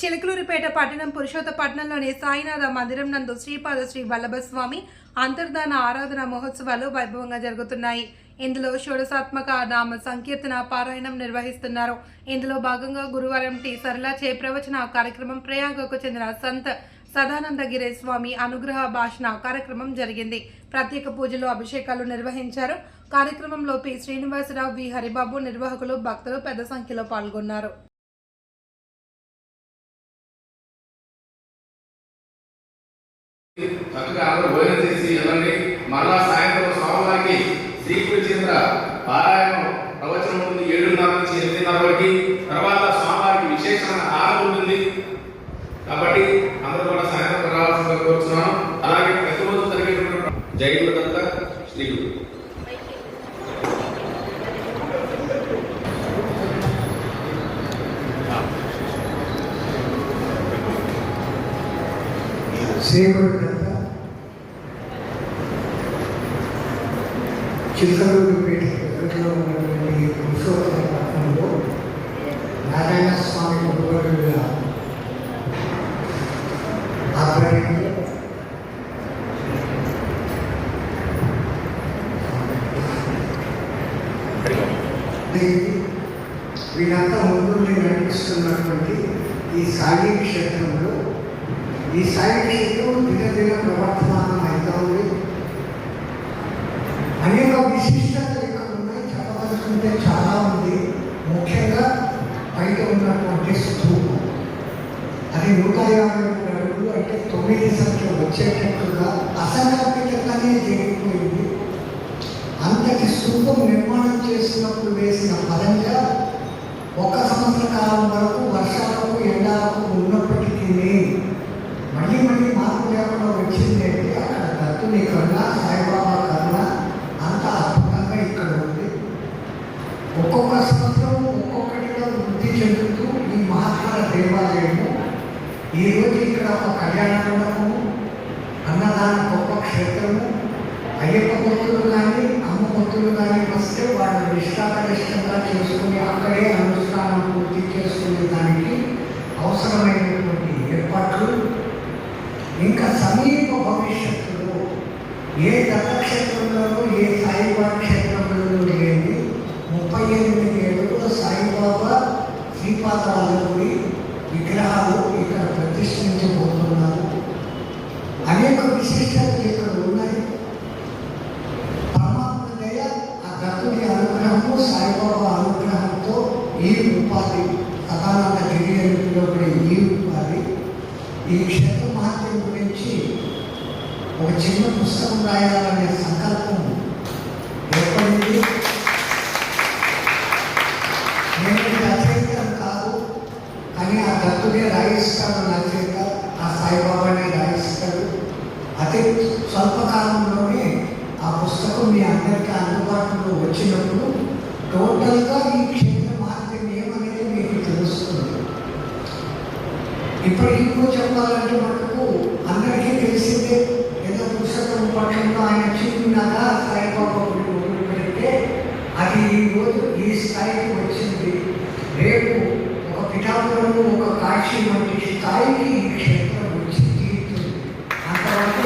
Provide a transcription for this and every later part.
చిలకలూరిపేట పట్టణం పురుషోత్తపట్నంలోని సాయినాథ మందిరం నందు శ్రీపాద శ్రీ వల్లభస్వామి అంతర్ధాన ఆరాధన మహోత్సవాలు వైభవంగా జరుగుతున్నాయి. ఇందులో షోడశాత్మక నామ సంకీర్తన పారాయణం నిర్వహిస్తున్నారు. ఇందులో భాగంగా గురువారం టి. సరళచే ప్రవచన కార్యక్రమం ప్రయాగకు చెందిన సంత్ సదానందగిరి స్వామి అనుగ్రహ భాషణ కార్యక్రమం జరిగింది. ప్రత్యేక పూజలు అభిషేకాలు నిర్వహించారు. కార్యక్రమంలో పి. శ్రీనివాసరావు వి. హరిబాబు నిర్వాహకులు భక్తులు పెద్ద సంఖ్యలో పాల్గొన్నారు. చక్కగా అందరూ భోజనం చేసి వెళ్ళండి మరలా సాయంత్రం స్వామివారికి శ్రీకృష్ణ చంద్ర పారాయణం ప్రవచనం ఉంటుంది ఏడున్నర నుంచి ఎనిమిదిన్నర వరకు. తర్వాత స్వామివారికి విశేషమైన ఆరం ఉంటుంది. కాబట్టి అందరూ కూడా సాయంత్రం రావాల్సిందిగా కోరుతున్నాను అలాగే ప్రతిరోజు జరిగేటువంటి జైలు సేవకుడంత చిత్తూరుపేట దగ్గరలో ఉన్నటువంటి పురుషోత్తమ పట్టణంలో నారాయణ స్వామి గురువుల ఆధ్వర్యంలో వీళ్ళంతా ముందు నడిపిస్తున్నటువంటి ఈ సాగి క్షేత్రంలో ఈ సాయి దిన దిన ప్రవర్తమానం అవుతా ఉంది అనేక విశిష్టతలు ఇక్కడ ఉన్నాయి. చెప్పదలుచుకుంటే చాలా ఉంది. ముఖ్యంగా బయట ఉన్నటువంటి స్థూపం. అది నూట యాభై మూడు అడుగులు అంటే తొమ్మిది సంఖ్య వచ్చేటట్లుగా అసంకల్పితంగానే జరిగిపోయింది. అంతటి స్థూపం నిర్మాణం చేసినప్పుడు వేసిన పరంగా ఒక సంవత్సర కాలం వరకు వర్షాలకు ఎండాలకు ఉన్నప్పటికీ మళ్ళీ మళ్ళీ మార్పు లేకుండా వచ్చింది అంటే అక్కడ దత్తుని కన్నా సాయిబాబా కన్నా అంత అద్భుతంగా ఇక్కడ ఉంది. ఒక్కొక్క సంవత్సరం ఒక్కొక్కటిగా వృద్ధి చెందుతూ ఈ మహాత్మల దేవాలయము ఈరోజు ఇక్కడ ఒక కళ్యాణ మండపము అన్నదాన గొప్ప క్షేత్రము. అయ్యప్ప భక్తులు కానీ అమ్మ భక్తులు కానీ వస్తే వాళ్ళు ఇష్టాకరిష్టంగా చేసుకుని అక్కడే అనుష్ఠానం పూర్తి చేసుకునే దానికి అవసరమైనటువంటి ఏర్పాట్లు ఇంకా సమీప భవిష్యత్తులో ఏ దత్తక్షేత్రంలోనూ ఏ సాయిబాబా క్షేత్రంలోనూ లేని ముప్పై ఎనిమిది ఏడుగుల సాయిబాబా శ్రీపాద విగ్రహాలు ఇక్కడ ప్రతిష్ఠించబోతున్నారు. అనేక విశేషాలు ఇక్కడ ఉన్నాయి. పరమాత్మ దయ ఆ దత్తుడి అనుగ్రహము సాయిబాబా అనుగ్రహంతో ఈ ఉపాధి సదానంద గిరి అని పిలువబడే ఈ ఉపాధి ఈ క్షేత్రం ఒక చిన్న పుస్తకం రాయాలనే సంకల్పం ఏర్పడింది. నేను రచయిత కాదు కానీ ఆ దత్తుడే రాయిస్తాను నా ఆ సాయిబాబాని రాయిస్తాడు. అతి స్వల్పకాలంలోనే ఆ పుస్తకం మీ అందరికీ అందుబాటులో వచ్చినప్పుడు టోటల్గా ఈ క్షేత్ర మార్గం ఏమనేది మీకు తెలుస్తుంది. ఇప్పుడు ఇంకో చెప్పాలంటే మటుకు అందరికీ తెలిసిందే ఏదో పుస్తకం పక్షంలో ఆయన చిన్నగా సాయిబాబా గుడి మొదలు పెడితే అది ఈ రోజు ఈ స్థాయికి వచ్చింది రేపు ఒక పిఠాపురము సాక్షి వంటి స్థాయికి ఈ క్షేత్రం వచ్చి తీరుతుంది అంతవరకు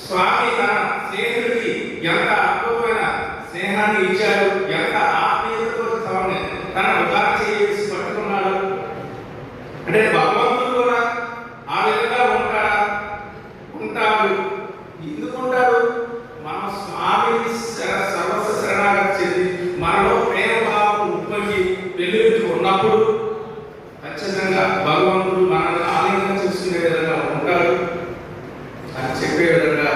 స్వామి. తన స్నేహితుడికి ఎంత అద్భుతమైన స్నేహాన్ని ఇచ్చారు ఎంత ఆత్మీయతతో తనని తన ఉదాహరణ చేసి పట్టుకున్నాడు అంటే భగవంతుడు కూడా ఆ విధంగా ఉంటాడా ఉంటాడు ఎందుకు ఉంటాడు మన స్వామిని శర- సర్వస్వ శరణాగతి చెంది మనలో ప్రేమ భావం ఉప్పొంగి వెలుగుతూ ఉన్నప్పుడు ఖచ్చితంగా భగవంతుడు మనల్ని ఆలింగనం చేసుకునే విధంగా ఉంటాడు అని చెప్పే విధంగా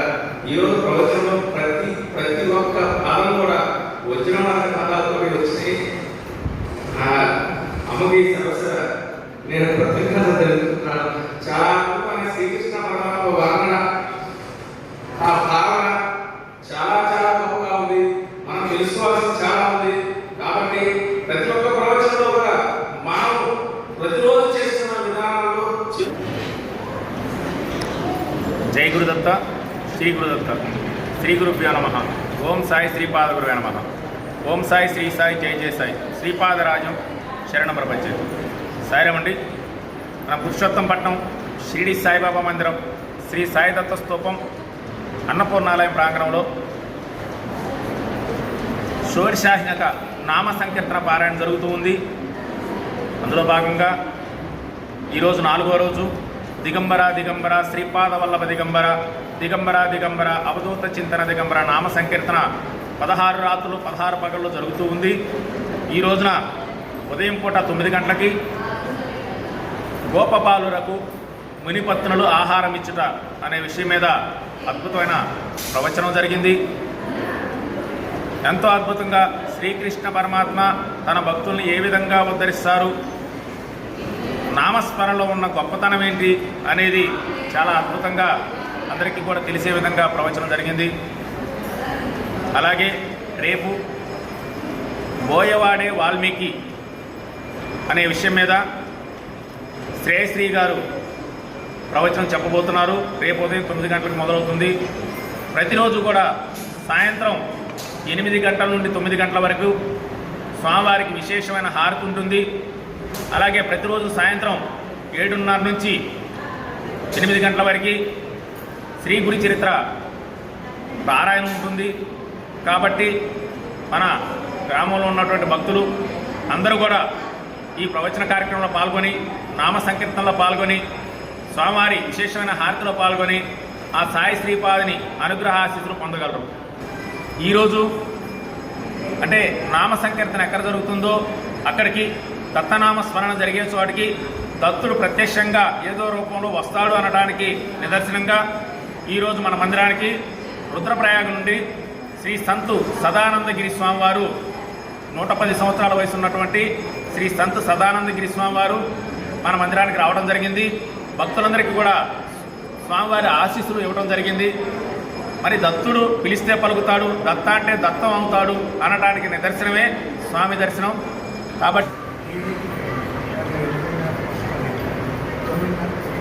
ఈరోజు ప్రవచనంలో ప్రతి ప్రతి ఒక్క పదం కూడా వజ్రమైన పదాలతో వచ్చినాయి ఆ అమ్మకి సరస నేను కృతజ్ఞత తెలుపుతున్నాను చాలా అద్భుతమైన శ్రీకృష్ణ పరమాత్మ వర్ణన ఆ భావన చాలా చాలా గొప్పగా ఉంది మనం తెలుసుకోవాల్సింది చాలా ఉంది కాబట్టి ప్రతి ఒక్క ప్రవచనంలో కూడా మనం ప్రతిరోజు చేస్తున్న విధానంలో చె- జై గురుదత్త శ్రీ గురుదత్త శ్రీ గురుభ్యో నమ. ఓం సాయి శ్రీపాద గురువే నమ. ఓం సాయి శ్రీ సాయి జయ జయ సాయి. శ్రీపాదరాజం శరణ ప్రపంచం. సాయిరామండి. మన పురుషోత్తంపట్నం షిరిడి సాయిబాబా మందిరం శ్రీ సాయిదత్త స్తూపం అన్నపూర్ణాలయం ప్రాంగణంలో షోర్షాహినక నామ సంకీర్తన పారాయణ జరుగుతూ ఉంది. అందులో భాగంగా ఈరోజు నాలుగో రోజు దిగంబర దిగంబర శ్రీపాదవల్లభ దిగంబర దిగంబర దిగంబర అవధూత చింతన దిగంబర నామ సంకీర్తన పదహారు రాత్రులు పదహారు పగళ్ళు జరుగుతూ ఉంది. ఈ రోజున ఉదయం పూట తొమ్మిది గంటలకి గోపపాలులకు మునిపత్నులు ఆహారం ఇచ్చుట అనే విషయం మీద అద్భుతమైన ప్రవచనం జరిగింది. ఎంతో అద్భుతంగా శ్రీకృష్ణ పరమాత్మ తన భక్తుల్ని ఏ విధంగా ఉద్ధరిస్తారు? నామస్మరణలో ఉన్న గొప్పతనం ఏంటి అనేది చాలా అద్భుతంగా అందరికీ కూడా తెలిసే విధంగా ప్రవచనం జరిగింది. అలాగే రేపు బోయవాడే వాల్మీకి అనే విషయం మీద శ్రేయశ్రీ గారు ప్రవచనం చెప్పబోతున్నారు. రేపు ఉదయం తొమ్మిది గంటలకు మొదలవుతుంది. ప్రతిరోజు కూడా సాయంత్రం ఎనిమిది గంటల నుండి తొమ్మిది గంటల వరకు స్వామివారికి విశేషమైన హారతి ఉంటుంది. అలాగే ప్రతిరోజు సాయంత్రం ఏడున్నర నుంచి ఎనిమిది గంటల వరకు శ్రీ గురి చరిత్ర పారాయణ ఉంటుంది. కాబట్టి మన గ్రామంలో ఉన్నటువంటి భక్తులు అందరూ కూడా ఈ ప్రవచన కార్యక్రమంలో పాల్గొని నామ సంకీర్తనలో పాల్గొని స్వామివారి విశేషమైన హారతిలో పాల్గొని ఆ సాయి శ్రీపాదిని అనుగ్రహ ఆశీస్సులు పొందగలరు. ఈరోజు అంటే నామ సంకీర్తన ఎక్కడ జరుగుతుందో అక్కడికి దత్తనామ స్మరణ జరిగే చోటికి దత్తుడు ప్రత్యక్షంగా ఏదో రూపంలో వస్తాడు అనడానికి నిదర్శనంగా ఈరోజు మన మందిరానికి రుద్రప్రయాగ నుండి శ్రీ సంతు సదానందగిరి స్వామివారు నూట పది సంవత్సరాల వయసు ఉన్నటువంటి శ్రీ సంతు సదానందగిరి స్వామివారు మన మందిరానికి రావడం జరిగింది. భక్తులందరికీ కూడా స్వామివారి ఆశీస్సులు ఇవ్వడం జరిగింది. మరి దత్తుడు పిలిస్తే పలుకుతాడు దత్త అంటే దత్తం అవుతాడు అనడానికి నిదర్శనమే స్వామి దర్శనం. కాబట్టి Thank you.